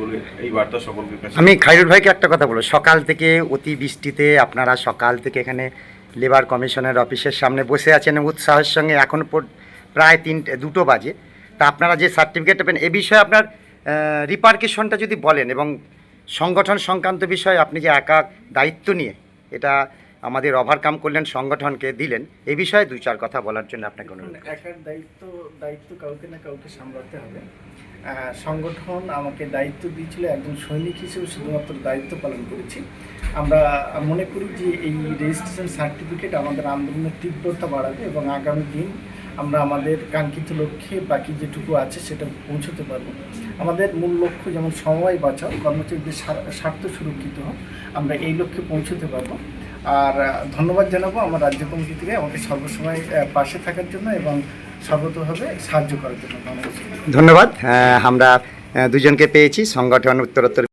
বলে এই বার্তা সকলকে কাছে আমি খাইরুল ভাইকে একটা কথা বলব। সকাল থেকে অতি বৃষ্টিতে আপনারা সকাল থেকে এখানে লেবার কমিশনের অফিসের সামনে বসে আছেন উৎসাহের সঙ্গে এখন প্রায় তিনটে দুটো বাজে। তা আপনারা যে সার্টিফিকেট পাবেন এ বিষয়ে আপনার রিপার্কেশনটা যদি বলেন এবং সংগঠন সংক্রান্ত বিষয়ে আপনি যে একা দায়িত্ব নিয়ে এটা আমাদের ওভারকাম করলেন সংগঠনকে দিলেন। এই বিষয়ে দুই চার কথা বলার জন্য আপনাকে অনুরোধ। একার দায়িত্ব দায়িত্ব কাউকে না কাউকে সামলাতে হবে। সংগঠন আমাকে দায়িত্ব দিয়েছিল একজন সৈনিক হিসেবে শুধুমাত্র দায়িত্ব পালন করেছি। আমরা মনে করি যে এই রেজিস্ট্রেশন সার্টিফিকেট আমাদের আন্দোলনের তীব্রতা বাড়াবে এবং আগামী দিন আমরা আমাদের কাঙ্ক্ষিত লক্ষ্যে বাকি যেটুকু আছে সেটা পৌঁছতে পারব। আমাদের মূল লক্ষ্য যেমন সময় বাঁচাও কর্মচারীদের স্বা- স্বার্থ সুরক্ষিত হোক আমরা এই লক্ষ্যে পৌঁছতে পারব। আর ধন্যবাদ জানাব আমার রাজ্য কমিটি থেকে আমাকে সর্বসময় পাশে থাকার জন্য এবং সর্বতভাবে সাহায্য করার জন্য। ধন্যবাদ। ধন্যবাদ। আমরা দুজনকে পেয়েছি। সংগঠন উত্তরোত্তর